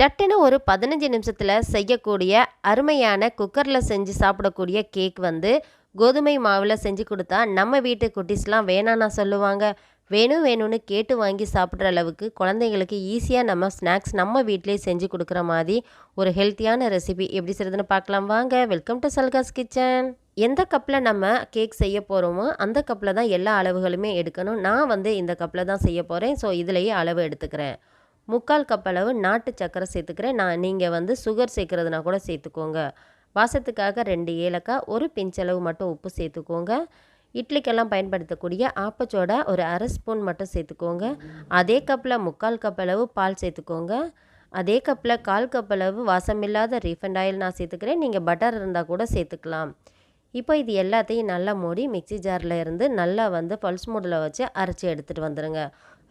சட்டுன்னு ஒரு பதினஞ்சு நிமிஷத்தில் செய்யக்கூடிய அருமையான குக்கரில் செஞ்சு சாப்பிடக்கூடிய கேக் வந்து கோதுமை மாவில் செஞ்சு கொடுத்தா நம்ம வீட்டு குட்டிஸ்லாம் வேணான்னா சொல்லுவாங்க. வேணும் வேணும்னு கேட்டு வாங்கி சாப்பிட்ற அளவுக்கு குழந்தைங்களுக்கு ஈஸியாக நம்ம ஸ்நாக்ஸ் நம்ம வீட்டிலே செஞ்சு கொடுக்குற மாதிரி ஒரு ஹெல்த்தியான ரெசிபி எப்படி செய்யுதுன்னு பார்க்கலாம். வாங்க வெல்கம் டு சல்காஸ் கிச்சன் எந்த கப்பில் நம்ம கேக் செய்ய போகிறோமோ அந்த கப்பில் தான் எல்லா அளவுகளுமே எடுக்கணும். நான் வந்து இந்த கப்பில் தான் செய்ய போகிறேன் ஸோ இதுலேயே அளவு எடுத்துக்கிறேன். முக்கால் கப் அளவு நாட்டு சர்க்கரை சேர்த்துக்கிறேன். நான் நீங்கள் வந்து சுகர் சேர்க்குறதுனா கூட சேர்த்துக்கோங்க. வாசத்துக்காக ரெண்டு ஏலக்காய் ஒரு பிஞ்சளவு மட்டும் உப்பு சேர்த்துக்கோங்க. இட்லிக்கெல்லாம் பயன்படுத்தக்கூடிய ஆப்பச்சோடா ஒரு அரை ஸ்பூன் மட்டும் சேர்த்துக்கோங்க. அதே கப்பில் முக்கால் கப் அளவு பால் சேர்த்துக்கோங்க. அதே கப்பில் கால் கப் அளவு வாசமில்லாத ரீஃபண்ட் ஆயில் நான் சேர்த்துக்கிறேன். நீங்கள் பட்டர் இருந்தால் கூட சேர்த்துக்கலாம். இப்போ இது எல்லாத்தையும் நல்லா மூடி மிக்சி ஜாரில் இருந்து நல்லா வந்து பல்ஸ் மூடில் வச்சு அரைச்சி எடுத்துகிட்டு வந்துடுங்க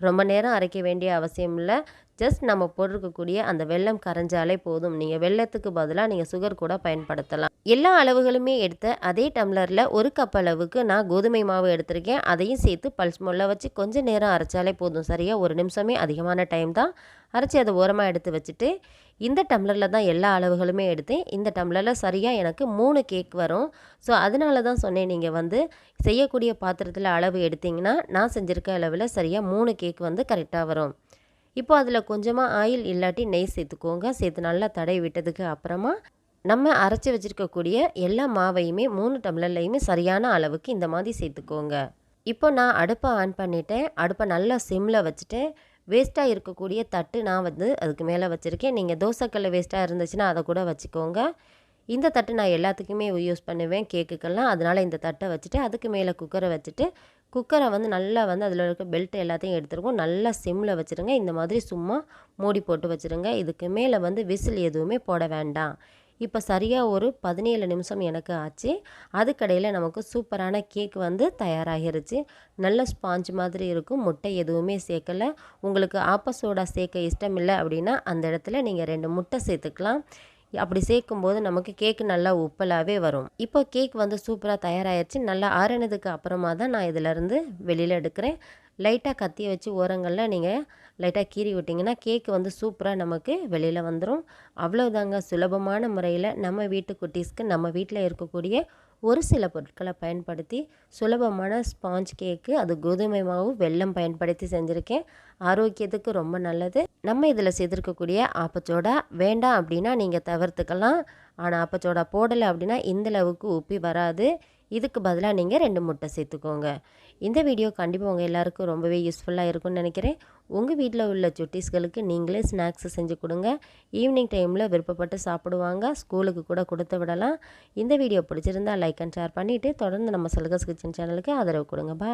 ரொம்ப நேரம் அரைக்க வேண்டிய அவசியம் இல்லை. ஜஸ்ட் நம்ம போட்டிருக்கக்கூடிய அந்த வெள்ளம் கரைஞ்சாலே போதும். நீங்கள் வெள்ளத்துக்கு பதிலாக நீங்கள் சுகர் கூட பயன்படுத்தலாம். எல்லா அளவுகளுமே எடுத்த அதே டம்ளரில் ஒரு கப் அளவுக்கு நான் கோதுமை மாவு எடுத்திருக்கேன். அதையும் சேர்த்து பல்ஸ் முள்ள வச்சு கொஞ்சம் நேரம் அரைச்சாலே போதும். சரியாக ஒரு நிமிஷமே அதிகமான டைம் தான். அரைச்சி அதை ஓரமாக எடுத்து வச்சுட்டு இந்த டம்ளரில் தான் எல்லா அளவுகளுமே எடுத்தேன். இந்த டம்ளரில் சரியாக எனக்கு மூணு கேக் வரும். ஸோ அதனால தான் சொன்னேன். நீங்கள் வந்து செய்யக்கூடிய பாத்திரத்தில் அளவு எடுத்திங்கன்னா நான் செஞ்சுருக்க அளவில் சரியாக மூணு கேக் வந்து கரெக்டாக வரும். இப்போ அதில் கொஞ்சமாக ஆயில் இல்லாட்டி நெய் சேர்த்துக்கோங்க. சேர்த்து நல்லா தடவி விட்டதுக்கு அப்புறமா நம்ம அரைச்சி வச்சுருக்கக்கூடிய எல்லா மாவையுமே மூணு டம்ளர்லையுமே சரியான அளவுக்கு இந்த மாதிரி சேர்த்துக்கோங்க. இப்போ நான் அடுப்பை ஆன் பண்ணிட்டேன். அடுப்பை நல்லா சிம்மில் வச்சுட்டேன் வேஸ்ட்டாக இருக்கக்கூடிய தட்டு நான் வந்து அதுக்கு மேலே வச்சுருக்கேன். நீங்கள் தோசைக்கல்ல வேஸ்ட்டாக இருந்துச்சுன்னா அதை கூட வச்சுக்கோங்க. இந்த தட்டு நான் எல்லாத்துக்குமே யூஸ் பண்ணுவேன் கேக்குக்கெல்லாம். அதனால் இந்த தட்டை வச்சுட்டு அதுக்கு மேலே குக்கரை வச்சுட்டு குக்கரை வந்து நல்லா வந்து அதில் இருக்க பெல்ட் எல்லாத்தையும் எடுத்துருக்கோம். நல்லா சிம்மில் வச்சுருங்க. இந்த மாதிரி சும்மா மூடி போட்டு வச்சுருங்க. இதுக்கு மேலே வந்து விசில் எதுவுமே போட வேண்டாம். இப்போ சரியாக ஒரு பதினேழு நிமிஷம் எனக்கு ஆச்சு. அதுக்கடையில் நமக்கு சூப்பரான கேக் வந்து தயாராகிருச்சு. நல்ல ஸ்பாஞ்ச் மாதிரி இருக்கும். முட்டை எதுவுமே சேர்க்கலை. உங்களுக்கு ஆப்ப சோடா சேர்க்க இஷ்டம் இல்லை அப்படின்னா அந்த இடத்துல நீங்கள் ரெண்டு முட்டை சேர்த்துக்கலாம். அப்படி சேர்க்கும்போது நமக்கு கேக்கு நல்லா உப்பலாகவே வரும். இப்போ கேக் வந்து சூப்பராக தயாராகிடுச்சு நல்லா ஆறினதுக்கு அப்புறமா தான் நான் இதிலேருந்து வெளியில் எடுக்கிறேன். லைட்டாக கத்தி வச்சு ஓரங்களில் நீங்கள் லைட்டாக கீறி விட்டிங்கன்னா கேக்கு வந்து சூப்பராக நமக்கு வெளியில் வந்துடும் அவ்வளோதாங்க சுலபமான முறையில் நம்ம வீட்டு குட்டீஸ்க்கு நம்ம வீட்டில் இருக்கக்கூடிய ஒரு சில பொருட்களை பயன்படுத்தி சுலபமான ஸ்பாஞ்ச் கேக்கு அது கோதுமை மாவு வெல்லம் பயன்படுத்தி செஞ்சுருக்கேன். ஆரோக்கியத்துக்கு ரொம்ப நல்லது. நம்ம இதில் செய்திருக்கக்கூடிய ஆப்பச்சோடா வேண்டாம் அப்படின்னா நீங்கள் தவிர்த்துக்கலாம். ஆனால் ஆப்பச்சோடா போடலை அப்படின்னா இந்தளவுக்கு உப்பி வராது. இதுக்கு பதிலாக நீங்கள் ரெண்டு முட்டை சேர்த்துக்கோங்க. இந்த வீடியோ கண்டிப்பாக உங்கள் எல்லாருக்கும் ரொம்பவே யூஸ்ஃபுல்லாக இருக்கும்னு நினைக்கிறேன். உங்கள் வீட்டில் உள்ள சுட்டீஸ்களுக்கு நீங்களே ஸ்நாக்ஸ் செஞ்சு கொடுங்க. ஈவினிங் டைமில் விருப்பப்பட்டு சாப்பிடுவாங்க. ஸ்கூலுக்கு கூட கொடுத்து விடலாம். இந்த வீடியோ பிடிச்சிருந்தா லைக் அண்ட் ஷேர் பண்ணிவிட்டு தொடர்ந்து நம்ம சலுகஸ் கிச்சன் சேனலுக்கு ஆதரவு கொடுங்க. பா